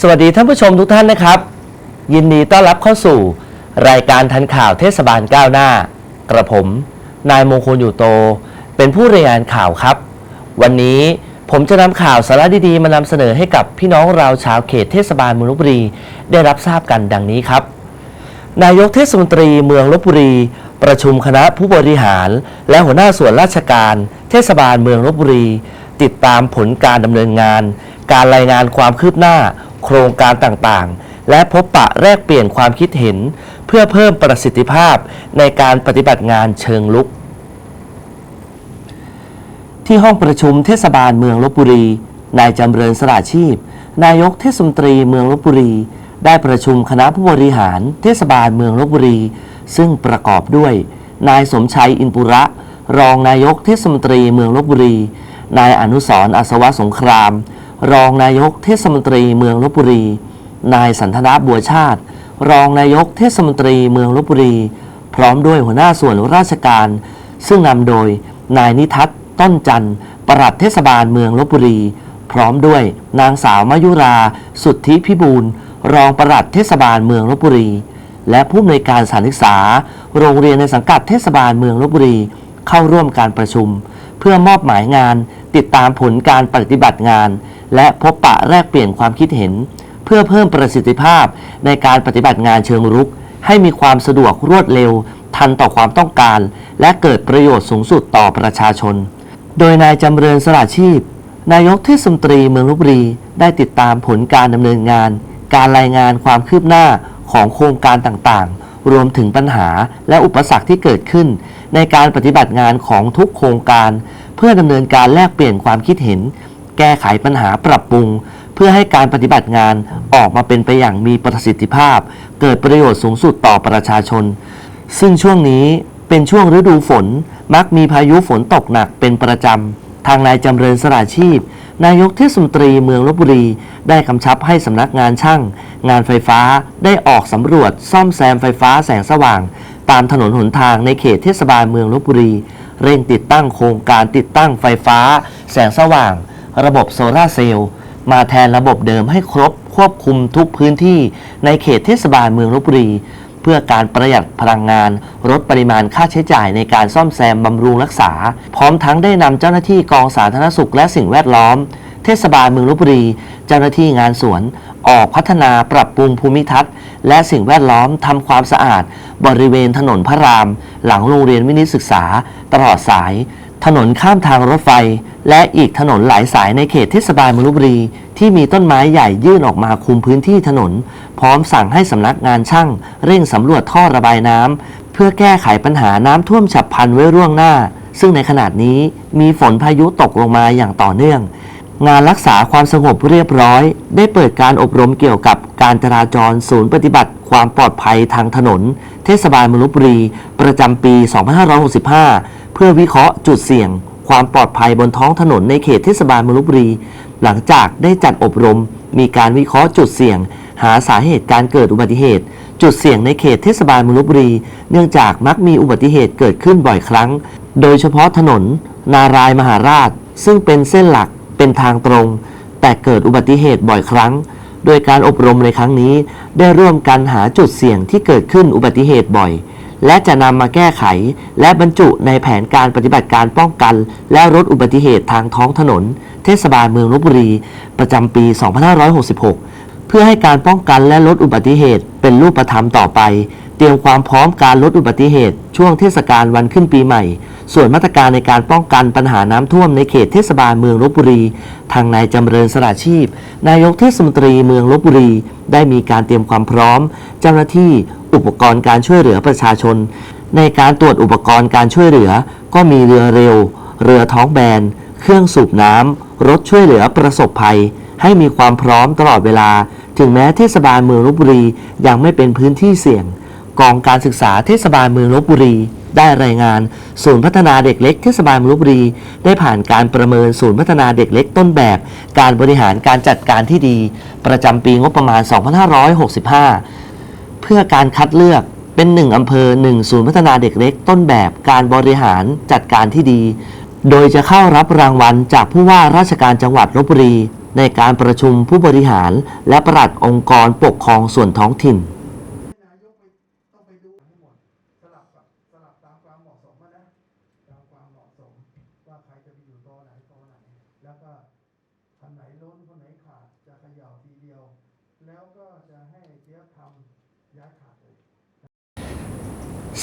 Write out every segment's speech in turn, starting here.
สวัสดีท่านผู้ชมทุกท่านนะครับ ยินดีต้อนรับเข้าสู่ รายการทันข่าวเทศบาลก้าวหน้า กระผม นายมงคลอยู่โต เป็นผู้รายงานข่าวครับ วันนี้ผมจะนำข่าวสาระดีๆ มานำเสนอให้กับพี่น้องเราชาวเขตเทศบาลเมืองลบบุรี ได้รับทราบกันดังนี้ครับ นายกเทศมนตรีเมืองลบบุรี ประชุมคณะผู้บริหาร และหัวหน้าส่วนราชการ เทศบาลเมืองลบบุรี ติดตามผลการดำเนินงาน การรายงานความคืบหน้า โครงการต่างๆ และพบปะแลกเปลี่ยนความคิดเห็น เพื่อเพิ่มประสิทธิภาพในการปฏิบัติงานเชิงลุก ที่ห้องประชุมเทศบาลเมืองลบบุรี นายจำเริญสระชีพ นายกเทศมนตรีเมืองลบบุรี ได้ประชุมคณะผู้บริหารเทศบาลเมืองลบบุรี ซึ่งประกอบด้วย นายสมชัยอินปุระ รองนายกเทศมนตรีเมืองลบบุรี นายอนุสรอัศวะสงคราม รองนายกเทศมนตรีเมืองลบบุรี นายสันทนาบัวชาติ รองนายกเทศมนตรีเมืองลบบุรี พร้อมด้วยหัวหน้าส่วนราชการ ซึ่งนำโดย นายนิทัศน์ต้นจันทร์ปลัดเทศบาลเมืองลบบุรี พร้อมด้วยนางสาวมายุรา สุทธิพิบูลรองปลัดเทศบาลเมืองลบบุรี และผู้อำนวยการสถานศึกษา โรงเรียนในสังกัดเทศบาลเมืองลบบุรี เข้าร่วมการประชุม เพื่อมอบหมายงาน ติดตามผลการปฏิบัติงาน และพบปะแลกเปลี่ยนความคิดเห็น เพื่อเพิ่มประสิทธิภาพในการปฏิบัติงานเชิงรุก ให้มีความสะดวกรวดเร็ว ทันต่อความต้องการ และเกิดประโยชน์สูงสุดต่อประชาชน โดยนายจำเริญสละชีพ นายกเทศมนตรีเมืองลบบุรีได้ติดตามผลการดำเนินงาน การรายงานความคืบหน้าของโครงการต่างๆ รวมถึงปัญหาและอุปสรรคที่เกิดขึ้น ในการปฏิบัติงานของทุกโครงการ เพื่อดำเนินการแลกเปลี่ยนความคิดเห็น แก้ไขปัญหาปรับปรุง เพื่อให้การปฏิบัติงานออกมาเป็นไปอย่างมีประสิทธิภาพ เกิดประโยชน์สูงสุดต่อประชาชน ซึ่งช่วงนี้เป็นช่วงฤดูฝนมักมีพายุฝนตกหนักเป็นประจำ ทางนายจำเริญสราชีพ นายกเทศมนตรีเมืองลบบุรี ได้กำชับให้สำนักงานช่าง งานไฟฟ้าได้ออกสำรวจซ่อมแซมไฟฟ้าแสงสว่าง ตามถนนหนทางในเขตเทศบาลเมืองลบบุรี เร่งติดตั้งโครงการติดตั้งไฟฟ้า แสงสว่าง ระบบโซลาเซลล์มาแทนระบบเดิมให้ครบควบคุมทุกพื้นที่ในเขตเทศบาลเมืองลบบุรี เพื่อการประหยัดพลังงาน ลดปริมาณค่าใช้จ่ายในการซ่อมแซมบำรุงรักษา พร้อมทั้งได้นำเจ้าหน้าที่กองสาธารณสุขและสิ่งแวดล้อม เทศบาลเมืองลบบุรี เจ้าหน้าที่งานสวน ออกพัฒนาปรับปรุงภูมิทัศน์ และสิ่งแวดล้อมทำความสะอาด บริเวณถนนพระราม หลังโรงเรียนวินิตศึกษา ตลอดสาย ถนนข้ามทางรถไฟ และอีกถนนหลายสายในเขตเทศบาลมืองลบบุรี ที่มีต้นไม้ใหญ่ยื่นออกมาคุมพื้นที่ถนน พร้อมสั่งให้สำนักงานช่าง เร่งสำรวจท่อระบายน้ำเพื่อแก้ไขปัญหาน้ำท่วมฉับพลันไว้ร่วงหน้า ซึ่งในขณะนี้มีฝนพายุตกลงมาอย่างต่อเนื่อง งานรักษาความสงบเรียบร้อย ได้เปิดการอบรมเกี่ยวกับการจราจรศูนย์ปฏิบัติความปลอดภัยทางถนน เทศบาลมืองลบบุรี ประจำปี 2565 เพื่อวิเคราะห์จุดเสี่ยง ความปลอดภัยบนท้องถนนในเขตเทศบาลมลบบุรี หลังจากได้จัดอบรม มีการวิเคราะห์จุดเสี่ยง หาสาเหตุการเกิดอุบัติเหตุ จุดเสี่ยงในเขตเทศบาลมลบบุรี เนื่องจากมักมีอุบัติเหตุเกิดขึ้นบ่อยครั้ง โดยเฉพาะถนน นารายมหาราช ซึ่งเป็นเส้นหลักเป็นทางตรง แต่เกิดอุบัติเหตุบ่อยครั้ง โดยการอบรมในครั้งนี้ ได้ร่วมกันหาจุดเสี่ยงที่เกิดขึ้นอุบัติเหตุบ่อย และจะนำมาแก้ไข และบรรจุในแผนการปฏิบัติการป้องกัน และลดอุบัติเหตุทางท้องถนน เทศบาลเมืองลบบุรี ประจำปี 2566 เพื่อให้การป้องกันและลดอุบัติเหตุเป็นรูปธรรมต่อไป เตรียมความพร้อมการลดอุบัติเหตุ ช่วงเทศกาลวันขึ้นปีใหม่ ส่วนมาตรการในการป้องกันปัญหาน้ำท่วมในเขตเทศบาลเมืองลบบุรี ทางนายจำเริญสระชีพ นายกเทศมนตรีเมืองลบบุรี ได้มีการเตรียมความพร้อม เจ้าหน้าที่อุปกรณ์การช่วยเหลือประชาชน ในการตรวจอุปกรณ์การช่วยเหลือ ก็มีเรือเร็ว เรือท้องแบน เครื่องสูบน้ำรถช่วยเหลือประสบภัย ให้มีความพร้อมตลอดเวลา ถึงแม้เทศบาลเมืองลบบุรียังไม่เป็นพื้นที่เสี่ยง กองการศึกษาเทศบาลเมืองลบบุรี ได้รายงาน ศูนย์พัฒนาเด็กเล็กเทศบาลมืองลบบุรี ได้ผ่านการประเมินศูนย์พัฒนาเด็กเล็กต้นแบบ การบริหารการจัดการที่ดี ประจำปีงบประมาณ 2565 เพื่อการคัดเลือกเป็นหนึ่งอำเภอหนึ่งศูนย์พัฒนาเด็กเล็กต้นแบบการบริหารจัดการที่ดี โดยจะเข้ารับรางวัลจากผู้ว่าราชการจังหวัดลบบุรี ในการประชุมผู้บริหาร และปลัดองค์กรปกครองส่วนท้องถิ่นายกไปต้องไปดูให้หมดสลับกับสลับตามความเหมาะสมอะนะตามความเหมาะสม ว่าใครจะไปอยู่ตอไหนตอไหน แล้วก็คนไหนล้นคนไหนขาดจะเขย่าทีเดียว แล้วก็จะให้เจี๊ยบทำย้ายขาดเลย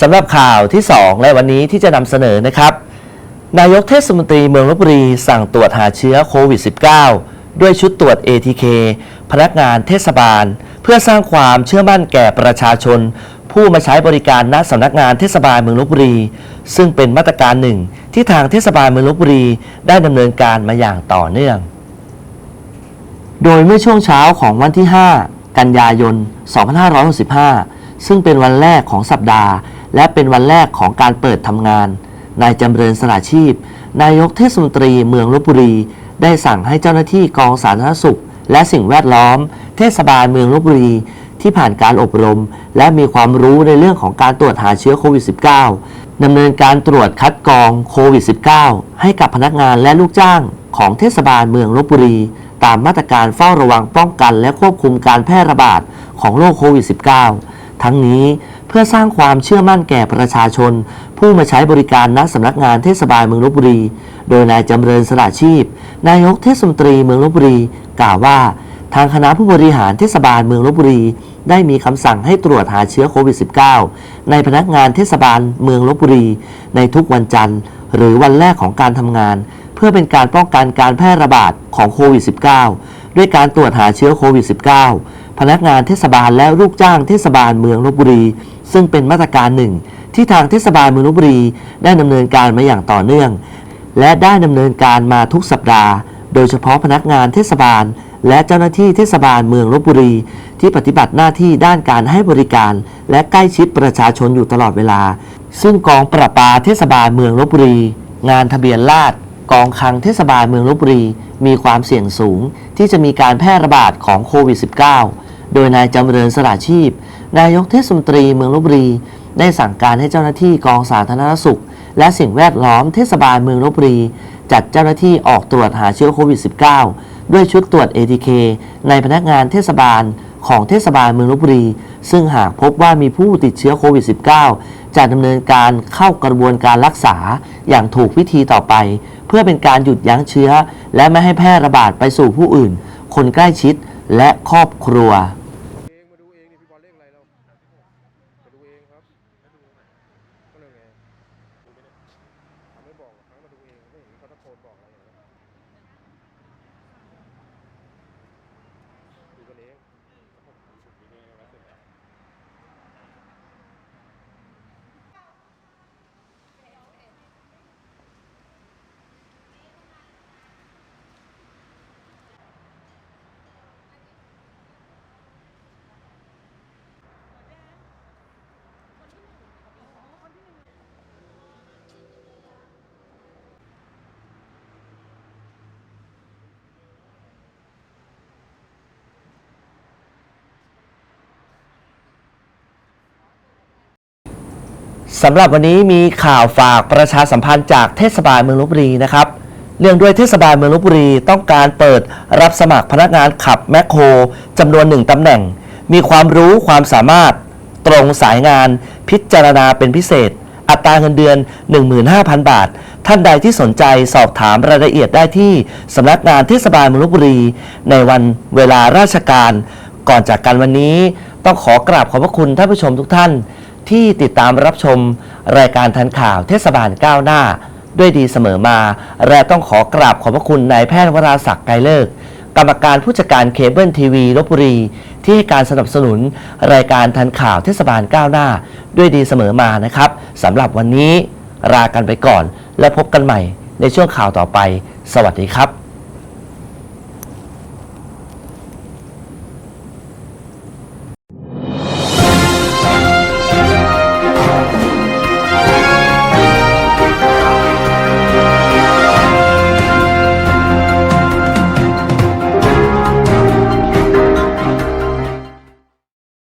สำหรับข่าวที่ 2 และวันนี้ที่จะนำเสนอนะครับ นายกเทศมนตรีเมืองลบบุรี สั่งตรวจหาเชื้อโควิด -19 ด้วยชุดตรวจ ATK พนักงานเทศบาล เพื่อสร้างความเชื่อมั่นแก่ประชาชน ผู้มาใช้บริการณสำนักงานเทศบาลเมืองลบบุรี ซึ่งเป็นมาตรการหนึ่ง ที่ทางเทศบาลเมืองลบบุรี ได้ดำเนินการมาอย่างต่อเนื่อง โดยเมื่อช่วงเช้าของวันที่ 5 กันยายน 2565 ซึ่งเป็นวันแรกของสัปดาห์ และเป็นวันแรกของการเปิดทำงาน นายจำเริญสละชีพ นายกเทศมนตรีเมืองลบบุรี ได้สั่งให้เจ้าหน้าที่กองสาธารณสุข และสิ่งแวดล้อม เทศบาลเมืองลบบุรี ที่ผ่านการอบรม และมีความรู้ในเรื่องของการตรวจหาเชื้อโควิด -19 ดำเนินการตรวจคัดกรองโควิด -19 ให้กับพนักงานและลูกจ้าง ของเทศบาลเมืองลบบุรี ตามมาตรการเฝ้าระวังป้องกัน และควบคุมการแพร่ระบาดของโรคโควิด -19 ทั้งนี้ เพื่อสร้างความเชื่อมั่นแก่ประชาชน ผู้มาใช้บริการณสำนักงานเทศบาลเมืองลบบุรี โดยนายจำเริญสละชีพ นายกเทศมนตรีเมืองลบบุรี กล่าวว่า ทางคณะผู้บริหารเทศบาลเมืองลบบุรี ได้มีคำสั่งให้ตรวจหาเชื้อโควิด -19 ในพนักงานเทศบาลเมืองลบบุรี ในทุกวันจันทร์ หรือวันแรกของการทำงาน เพื่อเป็นการป้องกันการแพร่ระบาดของโควิด -19 ด้วยการตรวจหาเชื้อโควิด -19 พนักงานเทศบาลและลูกจ้างเทศบาลเมืองลบบุรี ซึ่งเป็นมาตรการหนึ่ง ที่ทางเทศบาลเมืองลบบุรี ได้ดำเนินการมาอย่างต่อเนื่อง และได้ดำเนินการมาทุกสัปดาห์ โดยเฉพาะพนักงานเทศบาล และเจ้าหน้าที่เทศบาลเมืองลบบุรี ที่ปฏิบัติหน้าที่ด้านการให้บริการ และใกล้ชิดประชาชนอยู่ตลอดเวลา ซึ่งกองประปาเทศบาลเมืองลบบุรี งานทะเบียนราษฎรกองคลังเทศบาลเมืองลบบุรี มีความเสี่ยงสูง ที่จะมีการแพร่ระบาดของโควิด -19 โดยนายจำเริญสละชีพ นายกเทศมนตรีเมืองลบบุรี ได้สั่งการให้เจ้าหน้าที่กองสาธารณสุข และสิ่งแวดล้อมเทศบาลเมืองลบบุรี จัดเจ้าหน้าที่ออกตรวจหาเชื้อโควิด -19 ด้วยชุดตรวจ ATK ในพนักงานเทศบาลของเทศบาลเมืองลบบุรี ซึ่งหากพบว่ามีผู้ติดเชื้อโควิด -19 จะดำเนินการเข้ากระบวนการรักษาอย่างถูกวิธีต่อไป เพื่อเป็นการหยุดยั้งเชื้อ และไม่ให้แพร่ระบาดไปสู่ผู้อื่น คนใกล้ชิดและครอบครัว เองมาดูเองนี่พี่บอลเลขอะไรเรามาดูเองครับก็เลยไงดูไม่ได้ทำไม่บอกหรอกครั้งมาดูเองไม่เห็ นเขาตะโกนบอกอะไรอย่างนี้กันเองผมสุดนี้แล้วเสร็จแล้ว สำหรับวันนี้มีข่าวฝากประชาสัมพันธ์จากเทศบาลเมืองลบบุรีนะครับ เนื่องด้วยเทศบาลเมืองลบบุรีต้องการเปิดรับสมัครพนักงานขับแมคโครจำนวนหนึ่งตำแหน่ง มีความรู้ความสามารถตรงสายงานพิจารณาเป็นพิเศษ อัตราเงินเดือน 15,000 บาท ท่านใดที่สนใจสอบถามรายละเอียดได้ที่สำนักงานเทศบาลเมืองลบบุรี ในวันเวลาราชการ ก่อนจากกันวันนี้ ต้องขอกราบขอบพระคุณท่านผู้ชมทุกท่าน ที่ติดตามรับชมรายการทันข่าวเทศบาลก้าวหน้า ด้วยดีเสมอมา และต้องขอกราบขอบพระคุณนายแพทย์วราศักดิ์ไกรเลิก กรรมการผู้จัดการเคเบิลทีวีลบบุรี ที่ให้การสนับสนุนรายการทันข่าวเทศบาลก้าวหน้า ด้วยดีเสมอมานะครับสำหรับวันนี้ลากันไปก่อน และพบกันใหม่ในช่วงข่าวต่อไป สวัสดีครับ